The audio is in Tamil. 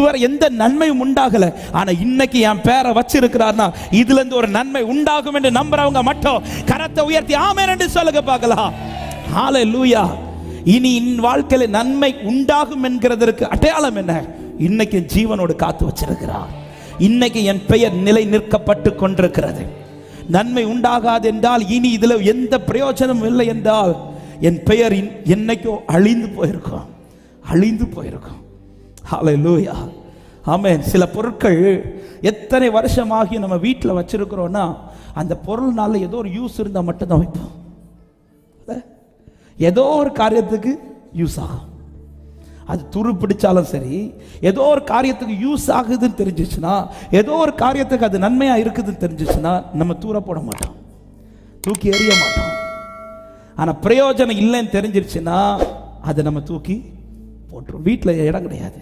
இதுவரை எந்த நன்மையும் உண்டாகல. ஆனா இன்னைக்கு என் பேரை வச்சிருக்கிறார்னா இதுல இருந்து ஒரு நன்மை உண்டாகும் என்று நம்புறவங்க மட்டும் கரத்தை உயர்த்தி ஆமென் என்று சொல்லுங்க பார்க்கலாம். ஹalleluya இனி என் வாழ்க்கையில நன்மை உண்டாகும் என்கிறதற்கு அடையாளம் என்ன? இன்னைக்கு ஜீவனோடு காத்து வச்சிருக்கிறார். இன்னைக்கு என் பெயர் நிலை நிற்கப்பட்டு கொண்டிருக்கிறது. நன்மை உண்டாகாது என்றால் இனி இதுல எந்த பிரயோஜனமும் இல்லை என்றால் என் பெயர் என்னைக்கோ அழிந்து போயிருக்கும். அழிந்து போயிருக்கும். ஹலோ லூயா ஆமேன் சில பொருட்கள் எத்தனை வருஷமாகி நம்ம வீட்டில் வச்சுருக்கிறோன்னா அந்த பொருள்னால ஏதோ ஒரு யூஸ் இருந்தால் மட்டும்தான் வைப்போம். ஏதோ ஒரு காரியத்துக்கு யூஸ் ஆகும். அது துரு பிடிச்சாலும் சரி ஏதோ ஒரு காரியத்துக்கு யூஸ் ஆகுதுன்னு தெரிஞ்சிச்சுன்னா ஏதோ ஒரு காரியத்துக்கு அது நன்மையாக இருக்குதுன்னு தெரிஞ்சிச்சுன்னா நம்ம தூர போட மாட்டோம். தூக்கி எறிய மாட்டோம். ஆனால் பிரயோஜனம் இல்லைன்னு தெரிஞ்சிருச்சுன்னா அதை நம்ம தூக்கி போட்டுரும். வீட்டில் இடம் கிடையாது.